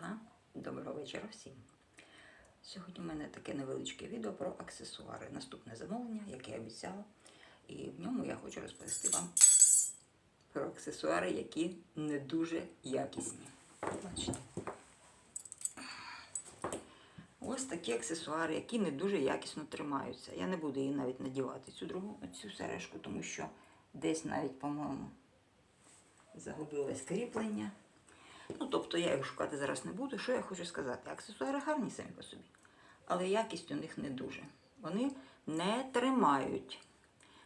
вечора. Доброго вечора всім. Сьогодні у мене таке невеличке відео про аксесуари. Наступне замовлення, яке я обіцяла. І в ньому я хочу розповісти вам про аксесуари, які не дуже якісні. Бачите. Ось такі аксесуари, які не дуже якісно тримаються. Я не буду її навіть надівати цю другу цю сережку, тому що десь навіть, по-моєму, загубилось кріплення. Тобто я їх шукати зараз не буду. Що я хочу сказати? Аксесуари гарні самі по собі, але якість у них не дуже. Вони не тримають,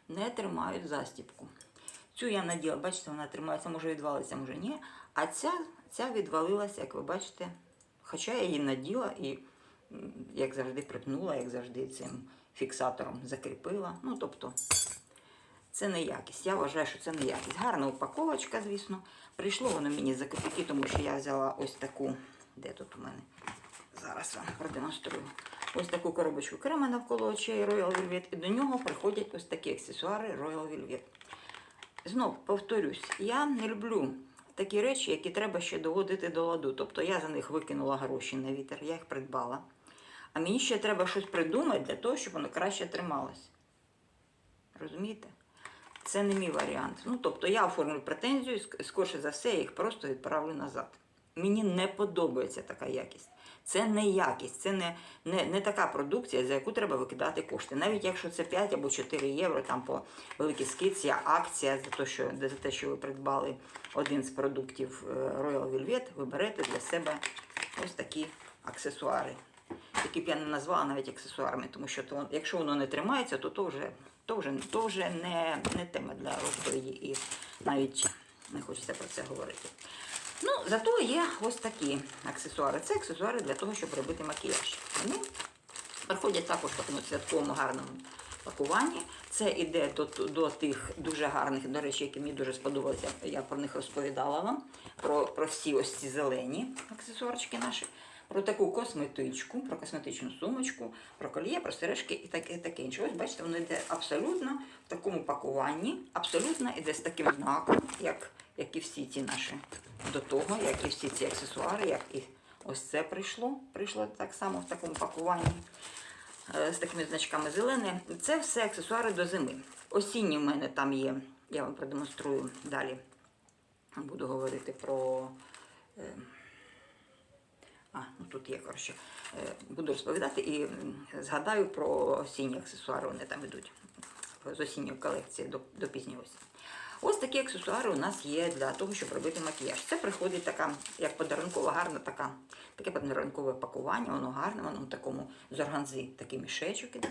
не тримають застіпку. Цю я наділа, бачите, вона тримається, може відвалиться, може ні. А ця, ця відвалилася, як ви бачите. Хоча я її наділа і, як завжди, припнула, як завжди, цим фіксатором закріпила. Ну, тобто, це не якість. Я вважаю, що це не якість. Гарна упаковочка, звісно. Прийшло воно мені за копійки, тому що я взяла ось таку. Де тут у мене? Зараз вам продемонструю. Ось таку коробочку крема навколо очей Royal Velvet. І до нього приходять ось такі аксесуари Royal Velvet. Знов повторюсь, я не люблю такі речі, які треба ще доводити до ладу. Тобто я за них викинула гроші на вітер, я їх придбала. А мені ще треба щось придумати для того, щоб воно краще трималось. Розумієте? Це не мій варіант. Ну, тобто я оформлю претензію, скорше за все, я їх просто відправлю назад. Мені не подобається така якість. Це не якість, це не, не, не така продукція, за яку треба викидати кошти. Навіть якщо це 5 або 4 євро, там по великій скидці, акція за те, що, за те, що ви придбали один з продуктів е, Royal Velvet, ви берете для себе ось такі аксесуари. Які б я не назвала навіть аксесуарами, тому що то, якщо воно не тримається, то то вже, то вже, то вже не, не тема для розповіді і навіть не хочеться про це говорити. Ну, зато є ось такі аксесуари. Це аксесуари для того, щоб робити макіяж. Вони приходять також в такому святковому гарному пакуванні. Це іде до, до тих дуже гарних, до речі, які мені дуже сподобалися. Я про них розповідала вам, про, про всі ось ці зелені аксесуарчики наші. Про таку косметичку, про косметичну сумочку, про коліє, про сережки і таке, таке інше. Ось бачите, воно йде абсолютно в такому пакуванні, абсолютно йде з таким знаком, як, як і всі ці наші до того, як і всі ці аксесуари, як і ось це прийшло. Прийшло так само в такому пакуванні е, з такими значками зелене. Це все аксесуари до зими. Осінні в мене там є, я вам продемонструю далі. Буду говорити про. А, ну тут є, коротше. Е, Буду розповідати і згадаю про осінні аксесуари, вони там йдуть з осінньої колекції до, до пізньої осені. Ось такі аксесуари у нас є для того, щоб робити макіяж. Це приходить така, як подарункова, гарна така, таке подарункове пакування, воно гарне, воно в такому з органзи такий мішечок іде.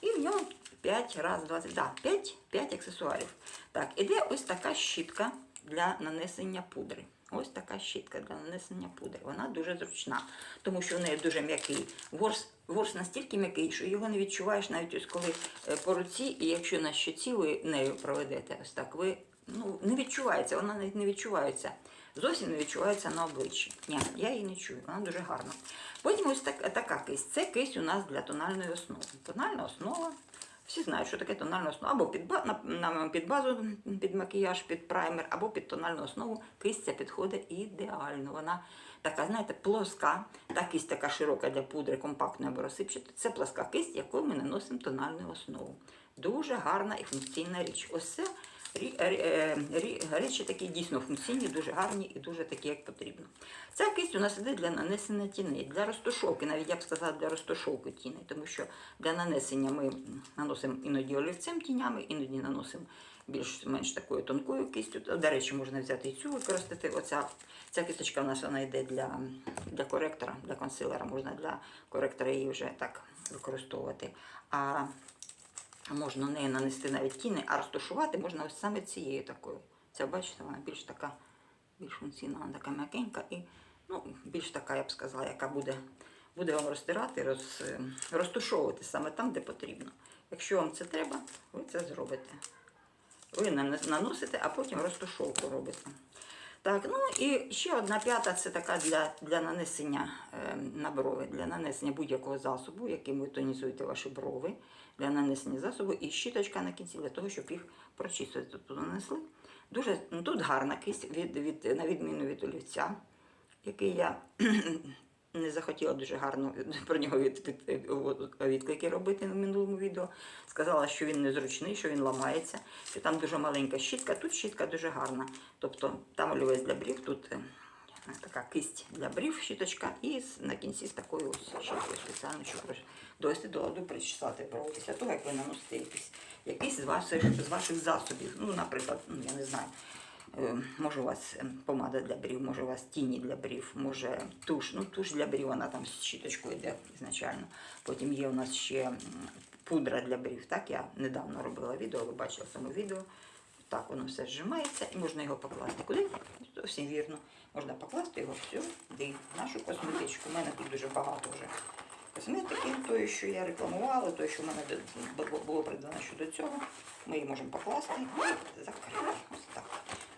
І в ньому 5 раз 20, да, 5, 5 аксесуарів. Так, іде ось така щітка для нанесення пудри. Ось така щітка для нанесення пудри. Вона дуже зручна, тому що в неї дуже м'який ворс. Ворс настільки м'який, що його не відчуваєш навіть ось коли е, по руці, і якщо на щоці ви нею проведете ось так, ви ну, не відчувається, вона навіть не відчувається. Зовсім не відчувається на обличчі. Ні, я її не чую, вона дуже гарна. Потім ось так, така кисть. Це кисть у нас для тональної основи. Тональна основа. Всі знають, що таке тональна основа. Або під, на, під базу, під макіяж, під праймер, або під тональну основу. Кисть ця підходить ідеально. Вона така, знаєте, плоска. Та кисть така широка для пудри, компактна або розсипчата. Це плоска кисть, якою ми наносимо тональну основу. Дуже гарна і функційна річ. Ось це речі такі дійсно функційні, дуже гарні і дуже такі, як потрібно. Ця кисть у нас іде для нанесення тіней, для розташовки, навіть я б сказала, для розташовки тіней, тому що для нанесення ми наносимо іноді олівцем тінями, іноді наносимо більш-менш такою тонкою кистю. До речі, можна взяти і цю використати. Оця ця кисточка у нас вона йде для, для коректора, для консилера, можна для коректора її вже так використовувати. А можна нею нанести навіть тіни, а розташувати можна ось саме цією такою. Це бачите, вона більш така, більш функційна, вона така м'якенька і ну, більш така, я б сказала, яка буде, буде вам розтирати, роз, розташовувати саме там, де потрібно. Якщо вам це треба, ви це зробите. Ви наносите, а потім розташовку робите. Так, ну і ще одна п'ята це така для, для нанесення е, на брови, для нанесення будь-якого засобу, яким ви тонізуєте ваші брови, для нанесення засобу, і щіточка на кінці для того, щоб їх прочистити. Тут нанесли. Дуже ну, тут гарна кисть, від, від, на відміну від олівця. який я не захотіла дуже гарно про нього від, від, відклики робити на минулому відео. Сказала, що він незручний, що він ламається, що там дуже маленька щітка, тут щітка дуже гарна. Тобто там олівець для брів, тут е, така кисть для брів, щіточка, і на кінці з такою щіткою спеціально, щоб довести до ладу, причесати брови після того, як ви наносите якийсь, якийсь з, ваших, з ваших засобів. Ну, наприклад, ну, я не знаю. Може, у вас помада для брів, може, у вас тіні для брів, може туш. Ну, туш для брів, вона там з щіточкою йде ізначально. Потім є у нас ще пудра для брів. Так, я недавно робила відео, ви бачили цьому відео. Так воно все зжимається і можна його покласти. Куди? Зовсім вірно. Можна покласти його сюди, в нашу косметичку. У мене тут дуже багато вже косметики, тої, що я рекламувала, тої, що в мене було придбано щодо цього. Ми її можемо покласти і закрити. Ось так.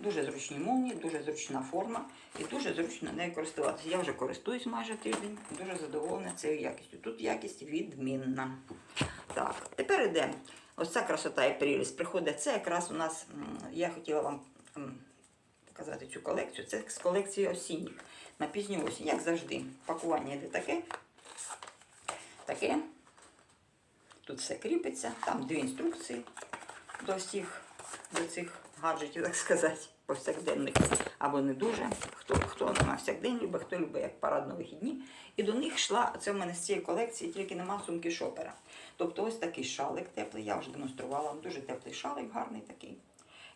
Дуже зручні молні, дуже зручна форма і дуже зручно нею користуватися. Я вже користуюсь майже тиждень, дуже задоволена цією якістю. Тут якість відмінна. Так, тепер йде. Ось ця красота і прелість приходить. Це якраз у нас, я хотіла вам показати цю колекцію. Це з колекції осінніх на пізню осінь, як завжди. Пакування йде таке. Таке. Тут все кріпиться. Там дві інструкції до всіх до цих гаджетів, так сказати, повсякденних або не дуже. Хто хто на повсякдень любить, хто любить як парадно-вихідні. І до них йшла, це в мене з цієї колекції, тільки нема сумки шопера. Тобто ось такий шалик теплий, я вже демонструвала, дуже теплий шалик, гарний такий.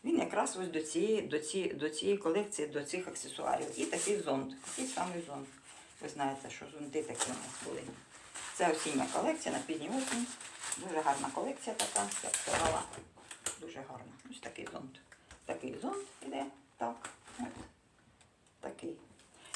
Він якраз ось до цієї, до цієї, до цієї колекції, до цих аксесуарів. І такий зонт, такий самий зонт. Ви знаєте, що зонти такі у нас були. Це осіння колекція на пізній осінь. Дуже гарна колекція така, я сказала. Дуже гарна. Ось такий зонт. Такий зонт іде. Так. Такий.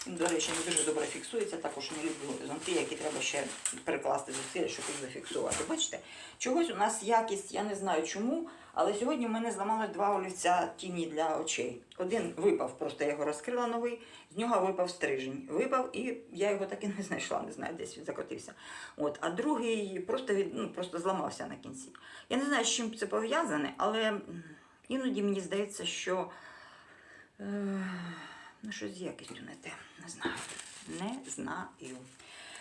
Він, до речі, не дуже добре фіксується. Також не люблю зонти, які треба ще прикласти зусилля, щоб їх зафіксувати. Бачите, чогось у нас якість, я не знаю чому, але сьогодні в мене зламалось два олівця тіні для очей. Один випав, просто я його розкрила новий, з нього випав стрижень. Випав, і я його так і не знайшла, не знаю, десь він закотився. От, а другий просто від, ну, просто зламався на кінці. Я не знаю, з чим це пов'язане, але іноді мені здається, що. Е, Ну, щось з якістю не те. Не знаю. Не знаю.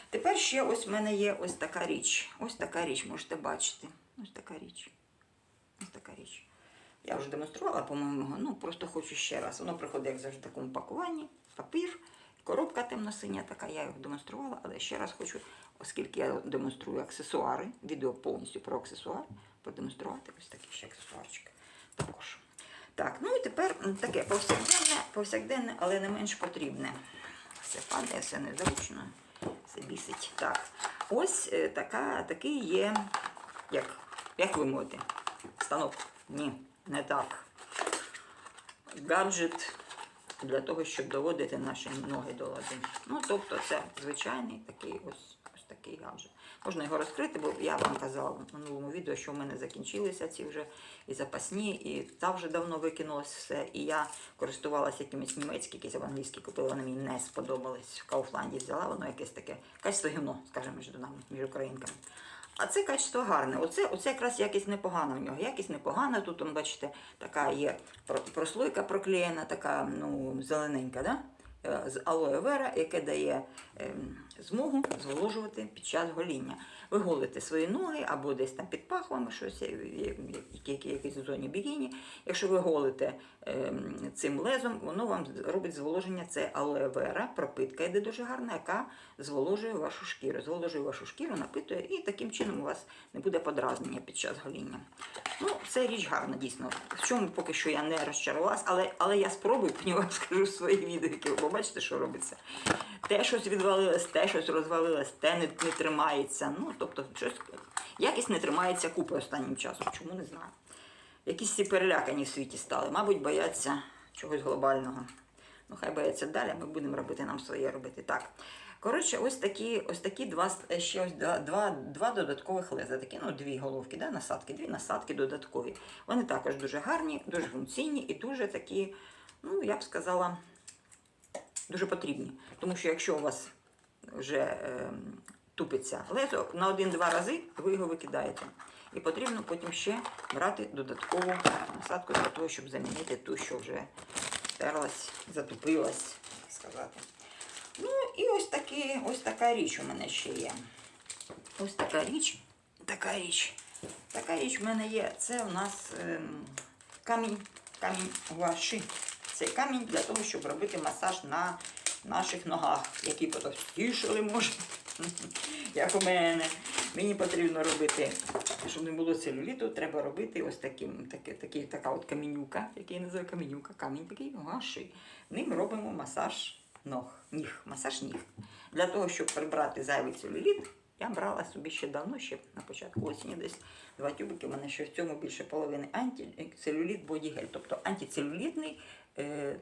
Тепер ще ось в мене є ось така річ. Ось така річ, можете бачити. Ось така річ. Ось така річ. Я вже демонструвала, по-моєму, ну просто хочу ще раз. Воно приходить, як завжди, в такому пакуванні, папір, коробка темно-синя така, я його демонструвала, але ще раз хочу, оскільки я демонструю аксесуари, відео повністю про аксесуар, продемонструвати ось такі ще аксесуарчики також. Так, ну і тепер таке повсякденне, повсякденне, але не менш потрібне. Все падає, все незручно, все бісить. Так, ось е, така, такий є, як, як ви мовите, станок. Ні, не так. Гаджет для того, щоб доводити наші ноги до лади. Ну, тобто це звичайний такий ось, ось такий гаджет. Можна його розкрити, бо я вам казала в минулому відео, що в мене закінчилися ці вже і запасні, і та вже давно викинулось все. І я користувалася якимись німецькі, якісь англійські купила, вони мені не сподобались. В Кауфланді взяла, воно якесь таке качество гівно, скажімо, між нами, між українками. А це качество гарне. Оце, оце якраз якість непогана в нього. Якість непогана. Тут, бачите, така є про- прослойка проклеєна, така ну, зелененька, да? Е, з алоє вера, яке дає ем, змогу зволожувати під час гоління. Ви голите свої ноги або десь там під пахвами, щось, є- які- якісь в зоні бігіні. Якщо ви голите ем, цим лезом, воно вам робить зволоження. Це алоє вера, пропитка йде дуже гарна, яка зволожує вашу шкіру. Зволожує вашу шкіру, напитує, і таким чином у вас не буде подразнення під час гоління. Ну, це річ гарна, дійсно. В чому поки що я не розчарувалась, але, але я спробую, потім вам скажу свої відео, які ви побачите, що робиться. Те щось відвалилось, те щось розвалилось, те не, не тримається. Ну, тобто, щось якість не тримається купи останнім часом. Чому не знаю. Якісь всі перелякані в світі стали. Мабуть, бояться чогось глобального. Ну, хай бояться далі, ми будемо робити нам своє робити. Так. Коротше, ось такі, ось такі два, ще ось два, два, два додаткових леза. Такі, ну, дві головки, да, насадки, дві насадки додаткові. Вони також дуже гарні, дуже функційні і дуже такі, ну, я б сказала, дуже потрібні. Тому що якщо у вас вже е, тупиться лезо, на один-два рази ви його викидаєте. І потрібно потім ще брати додаткову насадку для того, щоб замінити ту, що вже стерлась, затупилась, так сказати. Ну, і ось, такі, ось така річ у мене ще є. Ось така річ. Така річ. Така річ в мене є. Це у нас ем, камінь, камінь гуаши. Це камінь для того, щоб робити масаж на наших ногах, які потовстішали може. Як у мене. Мені потрібно робити, щоб не було целюліту, треба робити ось таким, таке, такі, така от камінюка, який я називаю камінюка, камінь такий гуаши. Ним робимо масаж ног, ніг, масаж ніг. Для того, щоб прибрати зайвий целюліт, я брала собі ще давно, ще на початку осені десь два тюбики. У мене ще в цьому більше половини антицелюліт бодігель, тобто антицелюлітний е,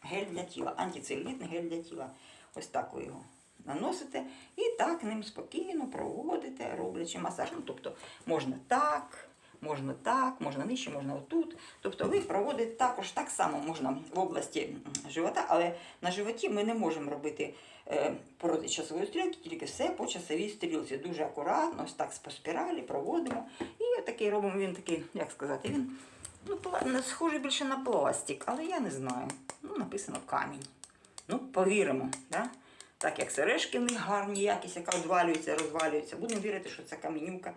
гель для тіла, антицелюлітний гель для тіла. Ось так ви його наносите і так ним спокійно проводите, роблячи масаж. Ну, тобто можна так. Можна так, можна нижче, можна отут. Тобто ви проводите також так само можна в області живота, але на животі ми не можемо робити е, проти часової стрілки, тільки все по часовій стрілці. Дуже акуратно, ось так по спіралі проводимо. І такий робимо він такий, як сказати, він ну, схожий більше на пластик, але я не знаю. Ну, написано камінь. Ну, повіримо, да? так як сережки в гарні, якість, яка одвалюється, розвалюється. Будемо вірити, що це камінюка,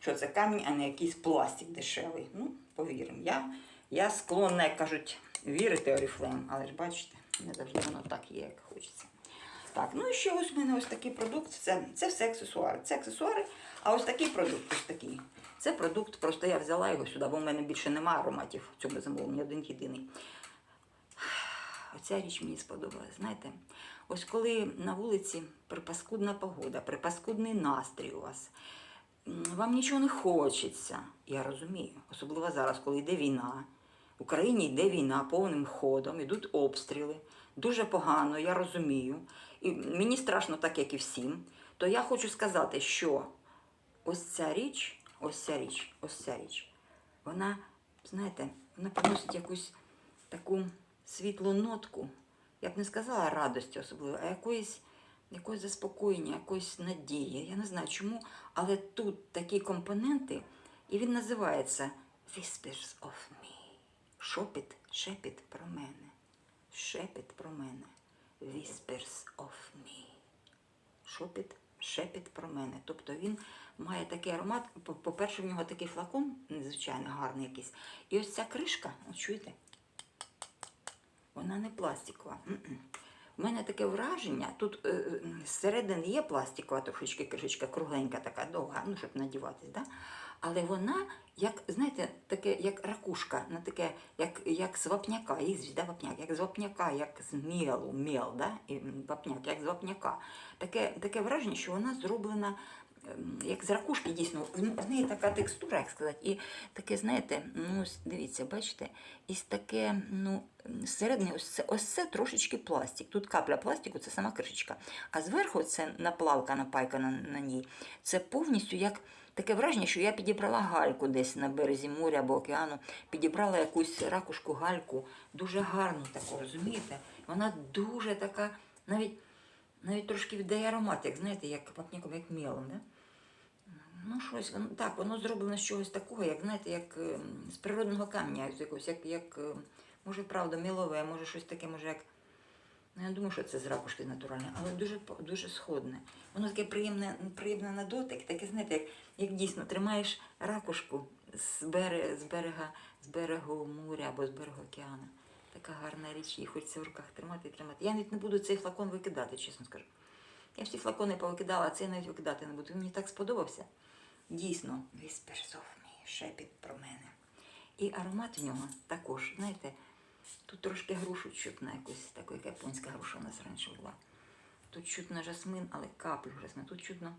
що це камінь, а не якийсь пластик дешевий. Ну, повіримо. Я, я склонна, як кажуть, вірити Оріфлейм, але ж бачите, не завжди воно так є, як хочеться. Так, ну і ще ось у мене ось такий продукт. Це, це все аксесуари. Це аксесуари, а ось такий продукт, ось такий. Це продукт, просто я взяла його сюди, бо в мене більше немає ароматів в цьому замовленні, один єдиний. Оця річ мені сподобалась. Знаєте, ось коли на вулиці припаскудна погода, припаскудний настрій у вас, вам нічого не хочеться. Я розумію, особливо зараз, коли йде війна. В Україні йде війна повним ходом, ідуть обстріли. Дуже погано, я розумію. І мені страшно, так як і всім. То я хочу сказати, що ось ця річ, ось ця річ, ось ця річ, вона, знаєте, вона приносить якусь таку світлу нотку. Я б не сказала радості особливо, а якоїсь, якоїсь заспокоєння, якоїсь надії. Я не знаю чому, але тут такі компоненти, і він називається Whispers of Me. Шопіт, шепіт про мене. Шепіт про мене. Whispers of me. Шопіт, шепіт про мене. Тобто він має такий аромат. По- По-перше, в нього такий флакон, незвичайно гарний якийсь. І ось ця кришка, от чуєте? Вона не пластикова. У мене таке враження, тут е, е, зсередини є пластикова трошечки кришечка, кругленька така, довга, ну, щоб надіватись, да? але вона, як, знаєте, таке, як ракушка, на таке, як, як з вапняка, їх да, вапняк, як з вапняка, як з мелу, мел, да? І, вапняк, як з вапняка. Таке, таке враження, що вона зроблена як з ракушки, дійсно, в неї така текстура, як сказати, і таке, знаєте, ну, дивіться, бачите, і таке, ну, зсередини, ось це, ось це трошечки пластик. Тут капля пластику, це сама кришечка. А зверху це наплавка, напайка на, на ній. Це повністю як таке враження, що я підібрала гальку десь на березі моря або океану, підібрала якусь ракушку гальку, дуже гарну таку, розумієте? Вона дуже така, навіть, навіть трошки віддає аромат, як знаєте, як папніком, як мелом. Да? Ну, щось, так, воно зроблено з чогось такого, як знаєте, як ем, з природного камня, якогось, як, як ем, може, правда, мілове, може щось таке, може як. Ну, я думаю, що це з ракушки натуральне, але дуже, дуже сходне. Воно таке приємне, приємне на дотик, таке, знаєте, як, як дійсно тримаєш ракушку з, бере, з, берега, з берегу моря або з берегу океану. Така гарна річ, її хочеться в руках тримати і тримати. Я навіть не буду цей флакон викидати, чесно скажу. Я всі флакони повикидала, а цей навіть викидати не буду. Він мені так сподобався. Дійсно, of me, шепіт про мене. І аромат у нього також, знаєте, тут трошки грушу чутно, якусь таку, як японська груша у нас раніше була. Тут чутно жасмин, але каплю жасмин. Тут чутно.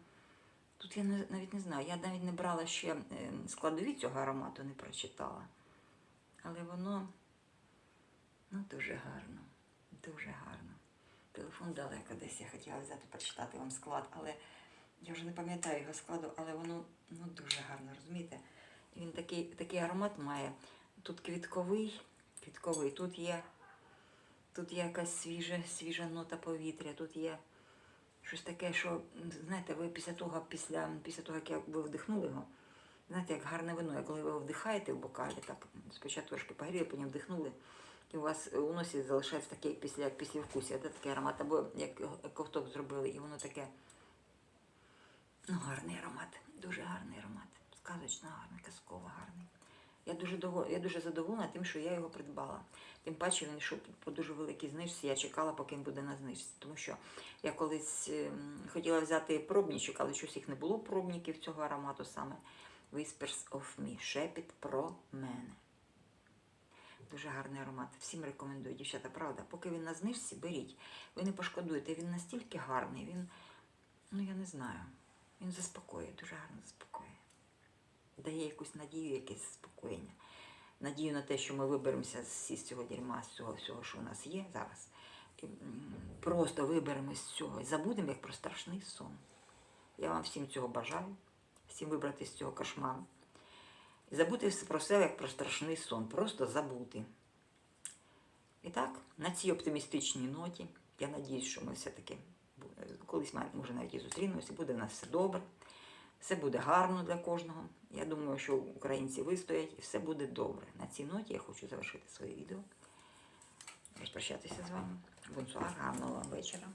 Тут я навіть не знаю. Я навіть не брала ще е, складові цього аромату, не прочитала. Але воно ну, дуже гарно. Дуже гарно. Телефон далеко десь. Я хотіла взяти прочитати вам склад, але я вже не пам'ятаю його складу, але воно ну, дуже гарно, розумієте? Він такий, такий аромат має. Тут квітковий, квітковий, тут є, тут є якась свіжа, свіжа нота повітря, тут є щось таке, що, знаєте, ви після того, після, після того, як ви вдихнули його, знаєте, як гарне вино, як коли ви вдихаєте в бокалі, так спочатку трошки погріли, потім вдихнули, і у вас у носі залишається таке після як післявкусія, де такий аромат, або як ковток зробили, і воно таке. Ну, гарний аромат, дуже гарний аромат. Сказочно гарний, казково гарний. Я дуже, довго, я дуже задоволена тим, що я його придбала. Тим паче він йшов по дуже великій знижці. Я чекала, поки він буде на знижці. Тому що я колись ем, хотіла взяти пробнічок, але щось їх не було пробників цього аромату саме. Whispers of Me. Шепіт про мене. Дуже гарний аромат. Всім рекомендую, дівчата, правда. Поки він на знижці, беріть. Ви не пошкодуєте, він настільки гарний, він, ну я не знаю, він заспокоює, дуже гарно заспокоює. Дає якусь надію, якесь заспокоєння. Надію на те, що ми виберемося з цього дерьма, з цього всього, що у нас є зараз. І, просто виберемось з цього і забудемо як про страшний сон. Я вам всім цього бажаю, всім вибрати з цього кошмару. І забути про себе як про страшний сон. Просто забути. І так, на цій оптимістичній ноті, я надіюсь, що ми все-таки колись може навіть і зустрінемося, буде в нас все добре, все буде гарно для кожного. Я думаю, що українці вистоять і все буде добре. На цій ноті я хочу завершити своє відео. Розпрощатися з вами. Бонсуар, гарного вам вечора.